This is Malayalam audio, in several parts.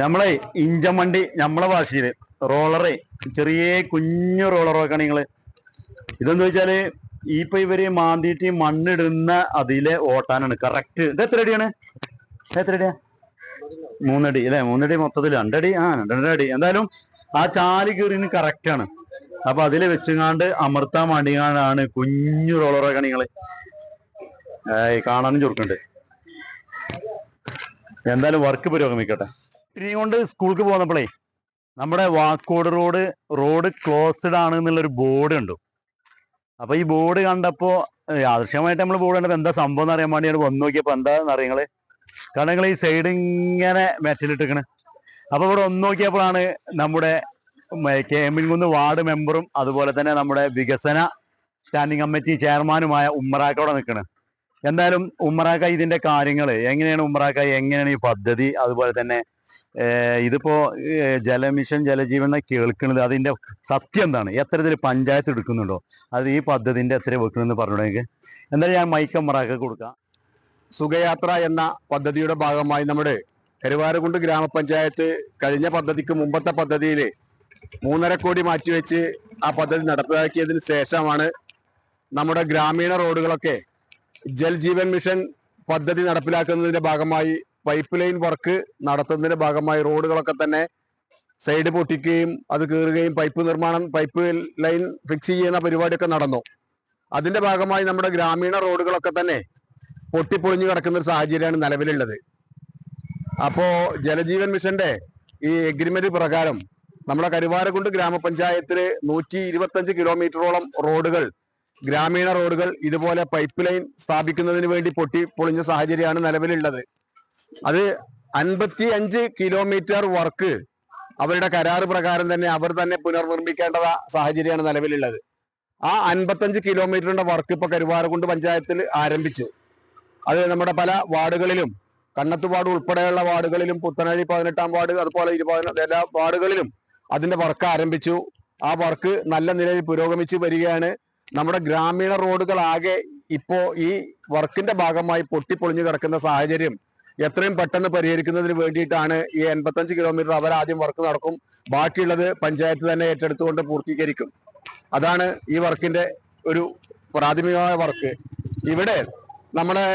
നമ്മളെ ഇഞ്ചമണ്ടി നമ്മളെ ഭാഷയിൽ റോളറെ ചെറിയ കുഞ്ഞു റോളറൊക്കെയാണ് നിങ്ങൾ. ഇതെന്ന് വെച്ചാൽ ഇപ്പൊ ഇവർ മാന്തിയിട്ട് മണ്ണിടുന്ന അതിലെ ഓട്ടാനാണ്. കറക്റ്റ് ഇത് എത്ര അടിയാണ്? എത്ര അടിയാ? മൂന്നടി അല്ലെ? മൂന്നടി മൊത്തത്തിൽ രണ്ടടി? ആ രണ്ടര അടി എന്തായാലും ആ ചാലി കീറിന് കറക്റ്റ് ആണ്. അപ്പൊ അതിൽ വെച്ചുങ്ങാണ്ട് അമർത്താൻ വേണ്ടിയാണ് കുഞ്ഞു റോളറൊക്കെ നിങ്ങൾ. കാണാനും ചുരുക്കുണ്ട് എന്തായാലും വർക്ക് പുരോഗമിക്കട്ടെ. കൊണ്ട് സ്കൂൾക്ക് പോന്നപ്പോഴേ നമ്മുടെ വാക്കോട് റോഡ് റോഡ് ക്ലോസ്ഡ് ആണ് എന്നുള്ളൊരു ബോർഡ് കണ്ടു. അപ്പൊ ഈ ബോർഡ് കണ്ടപ്പോ ആദർശമായിട്ട് നമ്മൾ ബോർഡ് കണ്ടപ്പോ എന്താ സംഭവം എന്ന് അറിയാൻ വേണ്ടി വന്നു നോക്കിയപ്പോ എന്താന്ന് അറിയങ്ങൾ കാരണം ഈ സൈഡ് ഇങ്ങനെ മെറ്റലിട്ടിക്കണ് അപ്പൊ ഇവിടെ ഒന്ന് നോക്കിയപ്പോഴാണ് നമ്മുടെ കേമിൻകുന്ന് വാർഡ് മെമ്പറും അതുപോലെ തന്നെ നമ്മുടെ വികസന സ്റ്റാൻഡിംഗ് കമ്മിറ്റി ചെയർമാനുമായ ഉമ്മറാക്ക അവിടെ നിൽക്കുന്നത് എന്തായാലും ഉമ്മറാക്ക ഇതിന്റെ കാര്യങ്ങൾ എങ്ങനെയാണ് ഉമ്മറാക്ക എങ്ങനെയാണ് ഈ പദ്ധതി അതുപോലെ തന്നെ ഇതിപ്പോ ജലമിഷൻ ജലജീവൻ കേൾക്കുന്നത് അതിന്റെ സത്യം എന്താണ് എത്ര പഞ്ചായത്ത് എടുക്കുന്നുണ്ടോ? അത് ഈ പദ്ധതിന്റെ എത്ര വെക്കണമെന്ന് പറഞ്ഞുണ്ടെങ്കിൽ എന്തായാലും ഞാൻ മൈക്ക് ഉമ്മറാക്ക കൊടുക്കാം. സുഖയാത്ര എന്ന പദ്ധതിയുടെ ഭാഗമായി നമ്മുടെ കരുവാരകുണ്ട് ഗ്രാമപഞ്ചായത്ത് കഴിഞ്ഞ പദ്ധതിക്ക് മുമ്പത്തെ പദ്ധതിയിൽ മൂന്നര കോടി മാറ്റിവെച്ച് ആ പദ്ധതി നടപ്പിലാക്കിയതിന് ശേഷമാണ് നമ്മുടെ ഗ്രാമീണ റോഡുകളൊക്കെ ജൽ ജീവൻ മിഷൻ പദ്ധതി നടപ്പിലാക്കുന്നതിന്റെ ഭാഗമായി പൈപ്പ് ലൈൻ വർക്ക് നടത്തുന്നതിന്റെ ഭാഗമായി റോഡുകളൊക്കെ തന്നെ സൈഡ് പൊട്ടിക്കുകയും അത് കീറുകയും പൈപ്പ് നിർമ്മാണം പൈപ്പ് ലൈൻ ഫിക്സ് ചെയ്യുന്ന പരിപാടിയൊക്കെ നടന്നു. അതിന്റെ ഭാഗമായി നമ്മുടെ ഗ്രാമീണ റോഡുകളൊക്കെ തന്നെ പൊട്ടിപ്പൊളിഞ്ഞു കിടക്കുന്ന ഒരു സാഹചര്യമാണ് നിലവിലുള്ളത്. അപ്പോ ജലജീവൻ മിഷന്റെ ഈ എഗ്രിമെന്റ് പ്രകാരം നമ്മുടെ കരുവാരക്കുണ്ട് ഗ്രാമപഞ്ചായത്തിൽ നൂറ്റി ഇരുപത്തഞ്ച് കിലോമീറ്ററോളം റോഡുകൾ ഗ്രാമീണ റോഡുകൾ ഇതുപോലെ പൈപ്പ് ലൈൻ സ്ഥാപിക്കുന്നതിന് വേണ്ടി പൊട്ടി പൊളിഞ്ഞ സാഹചര്യമാണ് നിലവിലുള്ളത്. അത് അൻപത്തി അഞ്ച് കിലോമീറ്റർ വർക്ക് അവരുടെ കരാറ് പ്രകാരം തന്നെ അവർ തന്നെ പുനർനിർമ്മിക്കേണ്ട സാഹചര്യമാണ് നിലവിലുള്ളത്. ആ അൻപത്തഞ്ച് കിലോമീറ്ററിന്റെ വർക്ക് ഇപ്പൊ കരുവാരക്കുണ്ട് പഞ്ചായത്തിൽ ആരംഭിച്ചു. അത് നമ്മുടെ പല വാർഡുകളിലും കണ്ണത്ത് വാർഡ് ഉൾപ്പെടെയുള്ള വാർഡുകളിലും പുത്തനഴി പതിനെട്ടാം വാർഡ് അതുപോലെ ഇരുപതിന എല്ലാ വാർഡുകളിലും അതിന്റെ വർക്ക് ആരംഭിച്ചു. ആ വർക്ക് നല്ല നിലയിൽ പുരോഗമിച്ച് വരികയാണ്. നമ്മുടെ ഗ്രാമീണ റോഡുകൾ ആകെ ഇപ്പോ ഈ വർക്കിന്റെ ഭാഗമായി പൊട്ടിപ്പൊളിഞ്ഞു കിടക്കുന്ന സാഹചര്യം എത്രയും പെട്ടെന്ന് പരിഹരിക്കുന്നതിന് വേണ്ടിയിട്ടാണ് ഈ എൺപത്തഞ്ച് കിലോമീറ്റർ അവർ ആദ്യം വർക്ക് നടക്കും. ബാക്കിയുള്ളത് പഞ്ചായത്ത് തന്നെ ഏറ്റെടുത്തുകൊണ്ട് പൂർത്തീകരിക്കും. അതാണ് ഈ വർക്കിന്റെ ഒരു പ്രാഥമികമായ വർക്ക് ഇവിടെ നമ്മുടെ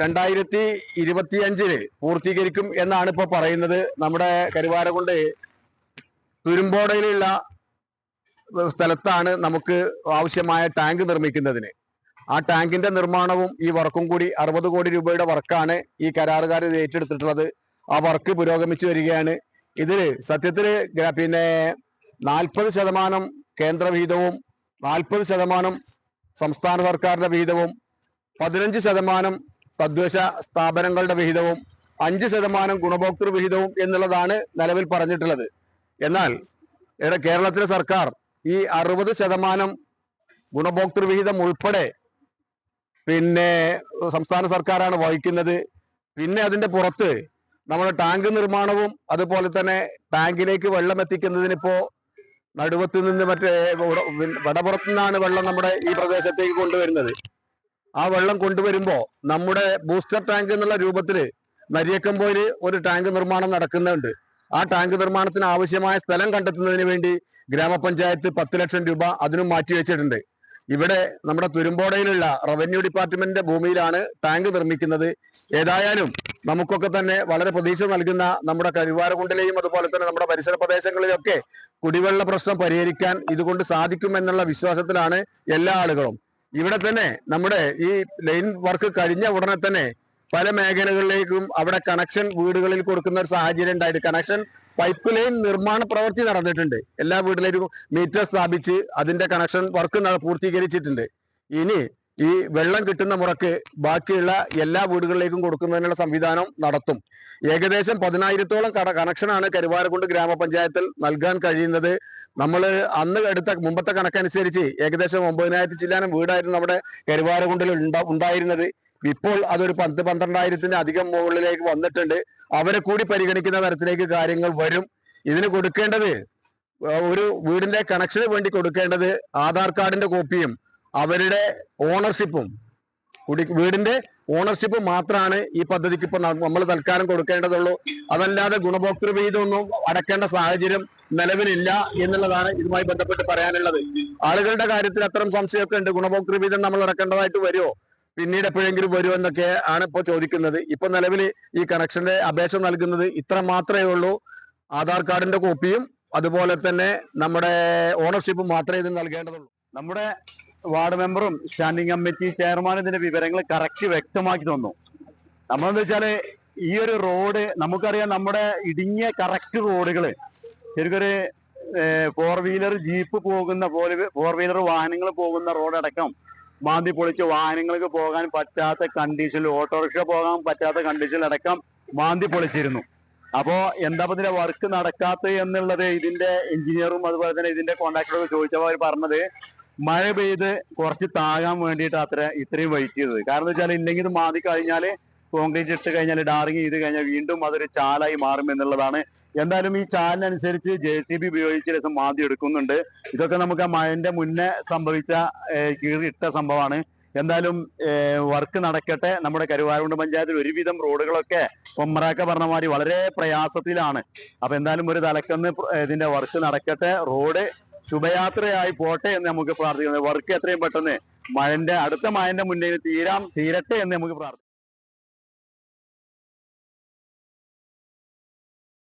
രണ്ടായിരത്തി ഇരുപത്തിയഞ്ചിൽ പൂർത്തീകരിക്കും എന്നാണ് ഇപ്പൊ പറയുന്നത്. നമ്മുടെ കരുവാരകൊണ്ട് തുരുമ്പോടയിലുള്ള സ്ഥലത്താണ് നമുക്ക് ആവശ്യമായ ടാങ്ക് നിർമ്മിക്കുന്നതിന്. ആ ടാങ്കിന്റെ നിർമ്മാണവും ഈ വർക്കും കൂടി അറുപത് കോടി രൂപയുടെ വർക്കാണ് ഈ കരാറുകാർ ഏറ്റെടുത്തിട്ടുള്ളത്. ആ വർക്ക് പുരോഗമിച്ചു വരികയാണ്. ഇതിൽ സത്യത്തിൽ പിന്നെ നാൽപ്പത് ശതമാനം കേന്ദ്ര വിഹിതവും നാൽപ്പത് ശതമാനം സംസ്ഥാന സർക്കാരിന്റെ വിഹിതവും പതിനഞ്ച് ശതമാനം തദ്ദേശ സ്ഥാപനങ്ങളുടെ വിഹിതവും അഞ്ച് ശതമാനം ഗുണഭോക്തൃ വിഹിതവും എന്നുള്ളതാണ് നിലവിൽ പറഞ്ഞിട്ടുള്ളത്. എന്നാൽ കേരളത്തിലെ സർക്കാർ ഈ അറുപത് ശതമാനം ഗുണഭോക്തൃ വിഹിതം ഉൾപ്പെടെ പിന്നെ സംസ്ഥാന സർക്കാരാണ് വഹിക്കുന്നത്. പിന്നെ അതിന്റെ പുറത്ത് നമ്മുടെ ടാങ്ക് നിർമ്മാണവും അതുപോലെ തന്നെ ടാങ്കിലേക്ക് വെള്ളം എത്തിക്കുന്നതിന് ഇപ്പോ നടുവത്ത് നിന്ന് മറ്റേ വടപുറത്ത് നിന്നാണ് വെള്ളം നമ്മുടെ ഈ പ്രദേശത്തേക്ക് കൊണ്ടുവരുന്നത്. ആ വെള്ളം കൊണ്ടുവരുമ്പോൾ നമ്മുടെ ബൂസ്റ്റർ ടാങ്ക് എന്നുള്ള രൂപത്തിൽ നരിയക്കമ്പോയിൽ ഒരു ടാങ്ക് നിർമ്മാണം നടക്കുന്നുണ്ട്. ആ ടാങ്ക് നിർമ്മാണത്തിന് ആവശ്യമായ സ്ഥലം കണ്ടെത്തുന്നതിന് വേണ്ടി ഗ്രാമപഞ്ചായത്ത് പത്ത് ലക്ഷം രൂപ അതിനും മാറ്റിവെച്ചിട്ടുണ്ട്. ഇവിടെ നമ്മുടെ തുരുമ്പോടയിലുള്ള റവന്യൂ ഡിപ്പാർട്ട്മെന്റിന്റെ ഭൂമിയിലാണ് ടാങ്ക് നിർമ്മിക്കുന്നത്. ഏതായാലും നമുക്കൊക്കെ തന്നെ വളരെ പ്രതീക്ഷ നൽകുന്ന നമ്മുടെ കരുവാരകുണ്ടിലെയും അതുപോലെ തന്നെ നമ്മുടെ പരിസര പ്രദേശങ്ങളിലൊക്കെ കുടിവെള്ള പ്രശ്നം പരിഹരിക്കാൻ ഇതുകൊണ്ട് സാധിക്കുമെന്നുള്ള വിശ്വാസത്തിലാണ് എല്ലാ ആളുകളും. ഇവിടെ തന്നെ നമ്മുടെ ഈ ലൈൻ വർക്ക് കഴിഞ്ഞ ഉടനെ തന്നെ പല മേഖലകളിലേക്കും അവിടെ കണക്ഷൻ വീടുകളിൽ കൊടുക്കുന്ന ഒരു സാഹചര്യം ഉണ്ടായിട്ട് കണക്ഷൻ പൈപ്പ് ലൈൻ നിർമ്മാണ പ്രവൃത്തി നടന്നിട്ടുണ്ട്. എല്ലാ വീട്ടിലേക്കും മീറ്റർ സ്ഥാപിച്ച് അതിന്റെ കണക്ഷൻ വർക്ക് പൂർത്തീകരിച്ചിട്ടുണ്ട്. ഇനി ഈ വെള്ളം കിട്ടുന്ന മുറക്ക് ബാക്കിയുള്ള എല്ലാ വീടുകളിലേക്കും കൊടുക്കുന്നതിനുള്ള സംവിധാനം നടത്തും. ഏകദേശം പതിനായിരത്തോളം കട കണക്ഷനാണ് കരുവാരക്കുണ്ട് ഗ്രാമപഞ്ചായത്തിൽ നൽകാൻ കഴിയുന്നത്. നമ്മൾ അന്ന് എടുത്ത മുമ്പത്തെ കണക്കനുസരിച്ച് ഏകദേശം ഒമ്പതിനായിരത്തി ചില്ലാനം വീടായിരുന്നു നമ്മുടെ കരുവാരക്കുണ്ടിൽ ഉണ്ടാ- ഉണ്ടായിരുന്നത്. ഇപ്പോൾ അതൊരു പത്ത് പന്ത്രണ്ടായിരത്തിന് അധികം മുകളിലേക്ക് വന്നിട്ടുണ്ട്. അവരെ കൂടി പരിഗണിക്കുന്ന തരത്തിലേക്ക് കാര്യങ്ങൾ വരും. ഇതിന് കൊടുക്കേണ്ടത് ഒരു വീടിന്റെ കണക്ഷന് വേണ്ടി കൊടുക്കേണ്ടത് ആധാർ കാർഡിന്റെ കോപ്പിയും അവരുടെ ഓണർഷിപ്പും കുടി വീടിന്റെ ഓണർഷിപ്പ് മാത്രമാണ് ഈ പദ്ധതിക്ക് ഇപ്പൊ നമ്മൾ തൽക്കാലം കൊടുക്കേണ്ടതുള്ളൂ. അതല്ലാതെ ഗുണഭോക്തൃ വിഹിതമൊന്നും അടക്കേണ്ട സാഹചര്യം നിലവിലില്ല എന്നുള്ളതാണ് ഇതുമായി ബന്ധപ്പെട്ട് പറയാനുള്ളത്. ആളുകളുടെ കാര്യത്തിൽ അത്തരം സംശയമൊക്കെ ഉണ്ട്. ഗുണഭോക്തൃ വിഹിതം നമ്മൾ അടക്കേണ്ടതായിട്ട് വരുമോ? പിന്നീട് എപ്പോഴെങ്കിലും വരുമെന്നൊക്കെ ആണ് ഇപ്പോൾ ചോദിക്കുന്നത്. ഇപ്പൊ നിലവിൽ ഈ കണക്ഷന്റെ അപേക്ഷ നൽകുന്നത് ഇത്ര മാത്രമേ ഉള്ളൂ. ആധാർ കാർഡിന്റെ കോപ്പിയും അതുപോലെ തന്നെ നമ്മുടെ ഓണർഷിപ്പും മാത്രമേ ഇത് നൽകേണ്ടതുള്ളൂ. നമ്മുടെ വാർഡ് മെമ്പറും സ്റ്റാൻഡിംഗ് കമ്മിറ്റി ചെയർമാൻ ഇതിന്റെ വിവരങ്ങൾ കറക്റ്റ് വ്യക്തമാക്കി തന്നു. നമ്മളെന്ന് വെച്ചാൽ ഈ ഒരു റോഡ് നമുക്കറിയാം നമ്മുടെ ഇടുങ്ങിയ കറക്റ്റ് റോഡുകൾ. ശരിക്കൊരു ഫോർ വീലർ ജീപ്പ് പോകുന്ന പോലെ ഫോർ വീലർ വാഹനങ്ങൾ പോകുന്ന റോഡടക്കം മാന്തി പൊളിച്ച് വാഹനങ്ങൾക്ക് പോകാൻ പറ്റാത്ത കണ്ടീഷനിൽ ഓട്ടോറിക്ഷ പോകാൻ പറ്റാത്ത കണ്ടീഷനിൽ അടക്കം മാന്തി പൊളിച്ചിരുന്നു. അപ്പോ എന്താ ഇതിന്റെ വർക്ക് നടക്കാത്ത എന്നുള്ളത് ഇതിന്റെ എഞ്ചിനീയറും അതുപോലെ തന്നെ ഇതിന്റെ കോൺട്രാക്ടറും ചോദിച്ചപ്പോൾ അവർ പറഞ്ഞത് മഴ പെയ്ത് കുറച്ച് താകാൻ വേണ്ടിയിട്ട് അത്ര ഇത്രയും വെയിറ്റ് ചെയ്തത്. കാരണം വെച്ചാൽ ഇല്ലെങ്കിൽ ഇത് മാന്തി കഴിഞ്ഞാൽ കോൺക്രീറ്റ് ഇട്ട് കഴിഞ്ഞാൽ ഡാറിങ് ചെയ്ത് കഴിഞ്ഞാൽ വീണ്ടും അതൊരു ചാലായി മാറും എന്നുള്ളതാണ് എന്തായാലും ഈ ചാലിനനുസരിച്ച് ജെ സി ബി ഉപയോഗിച്ച് രസം മാതി എടുക്കുന്നുണ്ട്. ഇതൊക്കെ നമുക്ക് മഴന്റെ മുന്നേ സംഭവിച്ച കീറിട്ട സംഭവമാണ്. എന്തായാലും വർക്ക് നടക്കട്ടെ. നമ്മുടെ കരുവാരുണ്ട് പഞ്ചായത്തിൽ ഒരുവിധം റോഡുകളൊക്കെ പൊമ്മറാക്ക പറഞ്ഞ മാതിരി വളരെ പ്രയാസത്തിലാണ്. അപ്പൊ എന്തായാലും ഒരു തലക്കന്ന് ഇതിന്റെ വർക്ക് നടക്കട്ടെ. റോഡ് ശുഭയാത്രയായി പോട്ടെ എന്ന് നമുക്ക് പ്രാർത്ഥിക്കുന്നത് വർക്ക് എത്രയും പെട്ടെന്ന് മഴന്റെ അടുത്ത മഴന്റെ മുന്നേ തീരാം തീരട്ടെ എന്ന് നമുക്ക് പ്രാർത്ഥിക്കാം